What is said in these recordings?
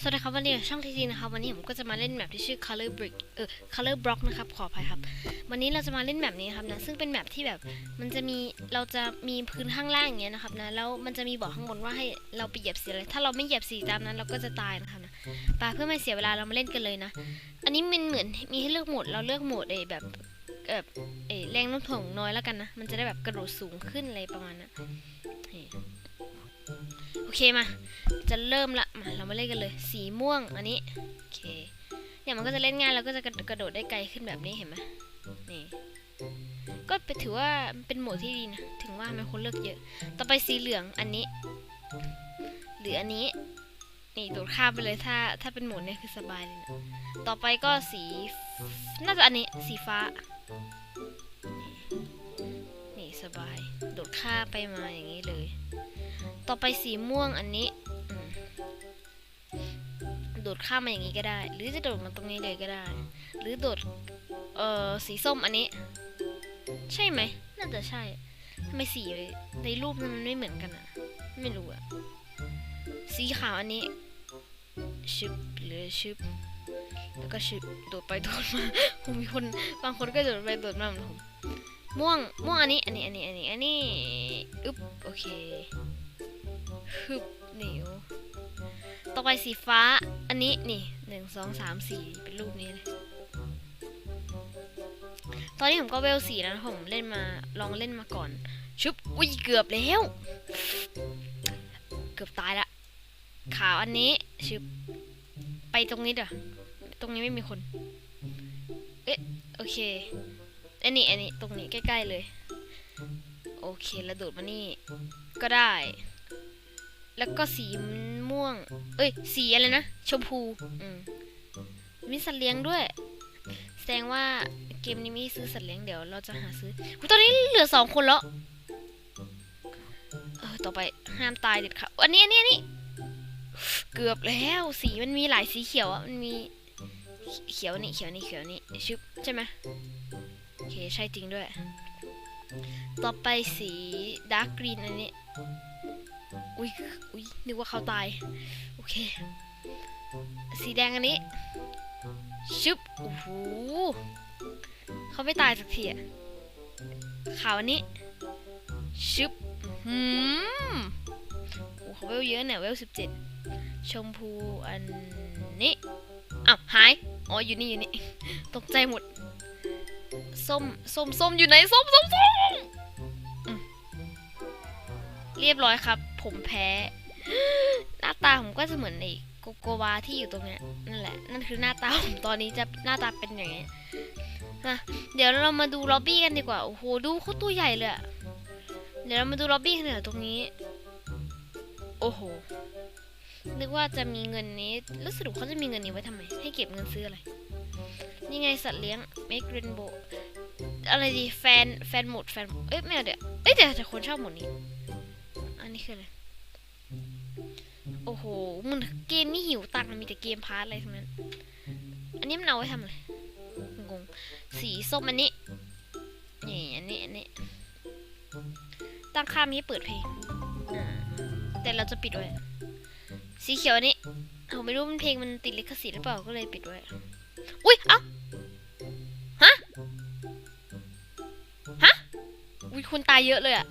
สวัสดีครับวันนี้ช่องทีทีนะครับวันนี้ผมก็จะมาเล่นแมปที่ชื่อ color brick เออ color block นะครับขออภัยครับ วันนี้เราจะมาเล่นแบบนี้ครับนะซึ่งเป็นแมปที่แบบมันจะมีเราจะมีพื้นข้างล่างอย่างเงี้ยนะครับนะแล้วมันจะมีบอกข้างบนว่าให้เราไปเหยียบสีอะไรถ้าเราไม่เหยียบสีตามนั้น เราก็จะตายนะครับนะไปเพื่อไม่เสียเวลาเรามาเล่นกันเลยนะ อันนี้มันเหมือนมีให้เลือกโหมดเราเลือกโหมดเอแบบแบบเออแรงโน้มถ่วงน้อยแล้วกันนะมันจะได้แบบกระโดดสูงขึ้นอะไรประมาณนั้น โอเคมา จะเริ่มละมาเรามาเล่นกันเลย สีม่วงอันนี้โอเคเนี่ยมันก็จะเล่นง่ายแล้วก็จะกระกระโดดได้ไกลขึ้นแบบนี้เห็นไหมนี่ก็ไปถือว่าเป็นโหมดที่ดีนะถึงว่ามันคนเลือกเยอะ ต่อไปสีเหลืองอันนี้ หรืออันนี้นี่โดดข้ามไปเลยถ้าถ้าเป็นโหมดเนี่ยคือสบายเลยนะต่อไปก็สีน่าจะอันนี้สีฟ้า นี่นี่สบาย โดดข้ามไปมาอย่างนี้เลย ต่อไปสีม่วงอันนี้โดดข้ามมาอย่างนี้ก็ได้ หรือจะโดดมาตรงนี้เลยก็ได้ หรือโดดเอ่อสีส้มอันนี้ ใช่ไหมน่าจะใช่ทำไมสีในรูปมันไม่เหมือนกันอะไม่รู้อะสีขาวอันนี้ชึบหรือชึบแล้วก็ชึบโดดไปโดดมาผมมีคนบางคนก็โดดไปโดดมาเหมือนผมม่วงม่วงอันนี้อันนี้อันนี้อันนี้อันนี้อึ๊บโอเค ฮึบเหนียว ต่อไปสีฟ้า อันนี้นี่หนึ่งสองสามสี่เป็นรูปนี้เลย ตอนนี้ผมก็เวลสี่แล้วผมเล่นมาลองเล่นมาก่อน ชุบ อุ้ยเกือบแล้ว เกือบตายละ ขาวอันนี้ชุบ ไปตรงนี้เด้อตรงนี้ไม่มีคน เอ๊ะ โอเค อันนี้ อันนี้ ตรงนี้ใกล้ ๆ เลย โอเค แล้วโดดมานี่ ก็ได้ แล้วก็สีม่วง เอ้ย สีอะไรนะ ชมพู อืม มีสัตว์เลี้ยงด้วย แสดงว่าเกมนี้มีให้ซื้อสัตว์เลี้ยงเดี๋ยวเราจะหาซื้อตอนนี้เหลือสองคนแล้วเออต่อไปห้ามตายเด็ดขาดอันนี้อันนี้อันนี้ เกือบแล้ว สีมันมีหลายสีเขียวอะ มันมีเขียวนี่เขียวนี่เขียวนี่ชึบใช่ไหมโอเค ใช่จริงด้วย ต่อไปสีดาร์กกรีนอันนี้ อุ้ยอุ้ยนึกว่าเขาตาย โอเค สีแดงอันนี้ ชึบ โอ้โหเขาไม่ตายสักทีอะขาวอันนี้ ชึบหืมโอ้เขาเวลเยอะเนี่ย เวลสิบเจ็ดชมพูอันนี้อ้าวหาย อ๋อ อยู่นี่ อยู่นี่ ตกใจหมด ส้ม ส้ม ส้ม อยู่ไหน ส้ม ส้ม ส้ม เรียบร้อยครับ ผมแพ้ หน้าตาผมก็จะเหมือนไอ้โกโกวาที่อยู่ตรงเนี้ยนั่นแหละ นั่นคือหน้าตาผมตอนนี้จะหน้าตาเป็นอย่างเงี้ยนะเดี๋ยวเรามาดูล็อบบี้กันดีกว่า โอ้โห ดูเขาตัวใหญ่เลยเดี๋ยวเรามาดูล็อบบี้กันเถอะตรงนี้ โอ้โห นึกว่าจะมีเงินนี้ แล้วสรุปเขาจะมีเงินนี้ไว้ทำไม ให้เก็บเงินซื้ออะไร นี่ไงสัตว์เลี้ยง make rainbow อะไรดี แฟน แฟนหมด แฟน เอ้ยไม่เอาเดี๋ยว เอ้ยแต่แต่คนชอบหมดนี้ อันนี้คืออะไรโอ้โห มันเกมนี่หิวตังมีแต่เกมพาร์ทอะไรทั้งนั้น อันนี้มันเอาไว้ทำอะไร งง สีส้มอันนี้ นี่อันนี้อันนี้ ตั้งค่ามีให้เปิดเพลง แต่เราจะปิดไว้ สีเขียวอันนี้ ผมไม่รู้มันเพลงมันติดลิขสิทธิ์หรือเปล่า ก็เลยปิดไว้ อุ้ย เอ้า ฮะ ฮะ อุ้ยคนตายเยอะเลยอะ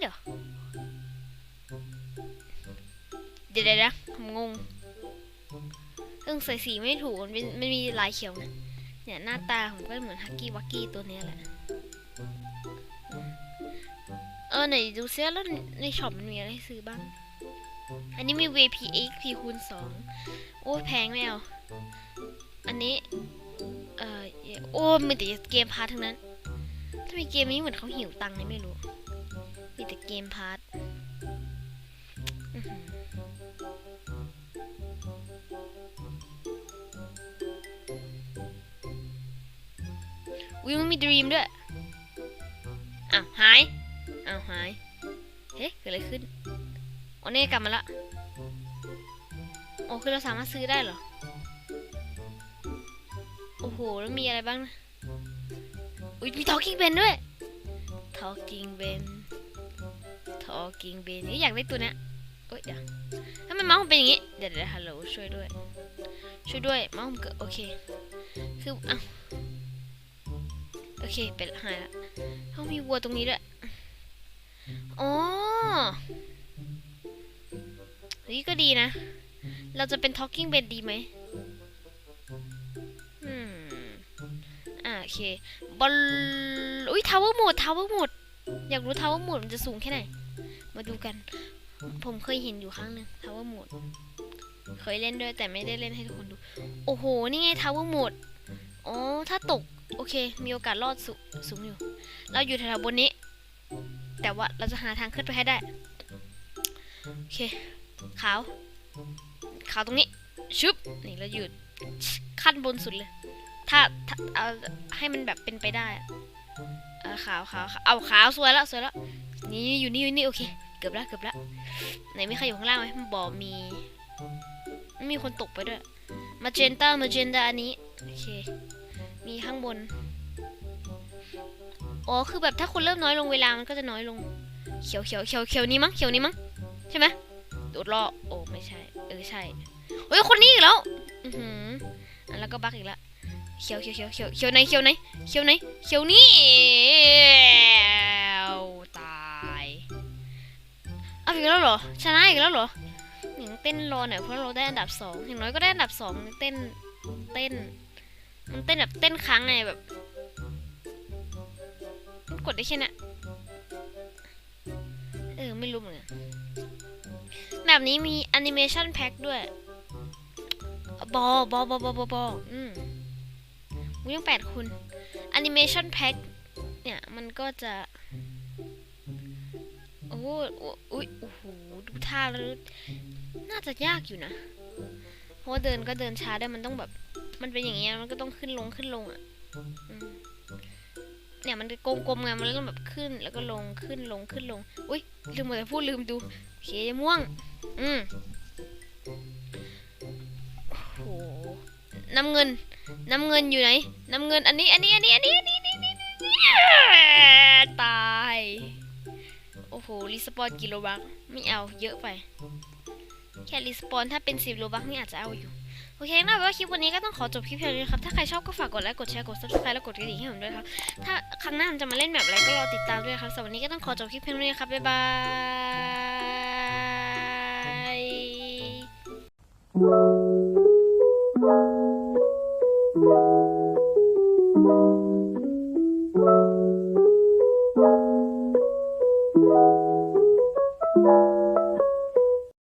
เฮ้ยเดี๋ยวเดี๋ยนะผมงงเรื่องใส่สีไม่ถูก มันเป็นมันมีลายเขียวนะเนี่ยหน้าตาผมก็เหมือนฮักกี้วักกี้ตัวนี้แหละ เออไหนดูซิแล้วในช็อปมันมีอะไรให้ซื้อบ้าง อันนี้มี VP XP คูณ2โอ้แพงไม่เอา อันนี้ เออโอ้มีแต่เกมพาร์ททั้งนั้นทำไมเกมนี้เหมือนเขาหิวตังค์เลยไม่รู้ มีแต่เกมพาร์ทอื้อหืออุ้ยมันมีดรีมด้วย อ้าวหาย อ้าวหาย เฮ้เกิดอะไรขึ้นโอ๋อนี่กลับมาละ โอ้คือเราสามารถซื้อได้เหรอ โอ้โห แล้วมีอะไรบ้างนะ อุ้ยมี talking ben ด้วย talking ben talking ben นี่ อยากได้ตัวเนี้ยเอ้ยเดี๋ยวทำไมเมาส์ผมเป็นอย่างงี้เดี๋ยวเดี๋ยวฮัลโหลช่วยด้วย ช่วยด้วยมาส์ผมเกิดโอเค คืออะโอเคเป็นหายละเขามีวัวตรงนี้ด้วยอ๋อเฮ้ยก็ดีนะ เราจะเป็น talking bed ดีไหมอืมอ่าโอเคบอลอุ้ย tower mode tower mode อยากรู้ tower mode มันจะสูงแค่ไหน มาดูกัน ผมเคยเห็นอยู่ครั้งหนึ่ง tower mode เคยเล่นด้วยแต่ไม่ได้เล่นให้ทุกคนดู โอ้โห นี่ไง tower mode อ๋อ ถ้าตก โอเค มีโอกาสรอดสูสูงอยู่ เราอยู่แถวบนนี้ แต่ว่าเราจะหาทางขึ้นไปให้ได้ โอเค ขาว ขาวตรงนี้ ชึบ นี่เราอยู่ขั้นบนสุดเลย ถ้าถ้าเอาให้มันแบบเป็นไปได้ขาขาวขาวเอาขาวสวยแล้วสวยแล้วนี่อยู่นี่อยู่นี่โอเค เกือบแล้วเกือบแล้วไหนมีใครอยู่ข้างล่างไหมมันบอกมีไม่มีคนตกไปด้วย มาเจนต้ามาเจนดาอันนี้ โอเค มีข้างบน อ๋อ คือแบบถ้าคนเริ่มน้อยลงเวลา มันก็จะน้อยลง เขียวเขียวเขียวเขียวนี้มั้ง เขียวนี้มั้ง ใช่ไหมโดดล่อโอ้ ไม่ใช่ เออ ใช่เฮ้ย คนนี้อีกแล้ว อือหืออะแล้วก็บักอีกละเขียวเขียวเขียวเขียวเขียวไหนเขียวไหนเขียวไหนเขียวนี่ อีกแล้วเหรอ ชนะอีกแล้วเหรอหนิงเต้นรอหน่อยเพราะเราได้อันดับสองอย่างน้อยก็ได้อันดับสองเต้นเต้น มันเต้นแบบเต้นค้างไงแบบกดได้แค่นี้เออไม่รู้เหมือนกันแบบนี้มีแอนิเมชันแพ็คด้วยบอบอบอบอบอบออืมมูยังแปดคุณแอนิเมชันแพ็คเนี่ยมันก็จะ โอ้โหอุ้ยโอ้โหดูท่าแล้วน่าจะยากอยู่นะ เพราะว่าเดินก็เดินช้าได้มันต้องแบบ มันเป็นอย่างเงี้ยมันก็ต้องขึ้นลงขึ้นลงอะเนี่ยมันกลมๆไงมันก็แบบขึ้นแล้วก็ลงขึ้นลงขึ้นลง อุ้ยลืมหมดเลยพูดลืมดูโอเคม่วง อืมโอ้โหน้ำเงิน น้ำเงินอยู่ไหน น้ำเงินอันนี้อันนี้อันนี้อันนี้อันนี้อันนี้ตาย รีสปอนกิโลบักไม่เอาเยอะไป แค่รีสปอนถ้าเป็นสิบโลบักนี่อาจจะเอาอยู่โอเคนะว่าคลิปวันนี้ก็ต้องขอจบคลิปเพียงเท่านี้ครับ ถ้าใครชอบก็ฝากกดไลค์ กดแชร์ กด subscribe และกดกระดิ่งให้ผมด้วยครับ ถ้าครั้งหน้าผมจะมาเล่นแบบอะไรก็รอติดตามด้วยครับสำหรับวันนี้ก็ต้องขอจบคลิปเพียงเท่านี้ครับ บ๊ายบาย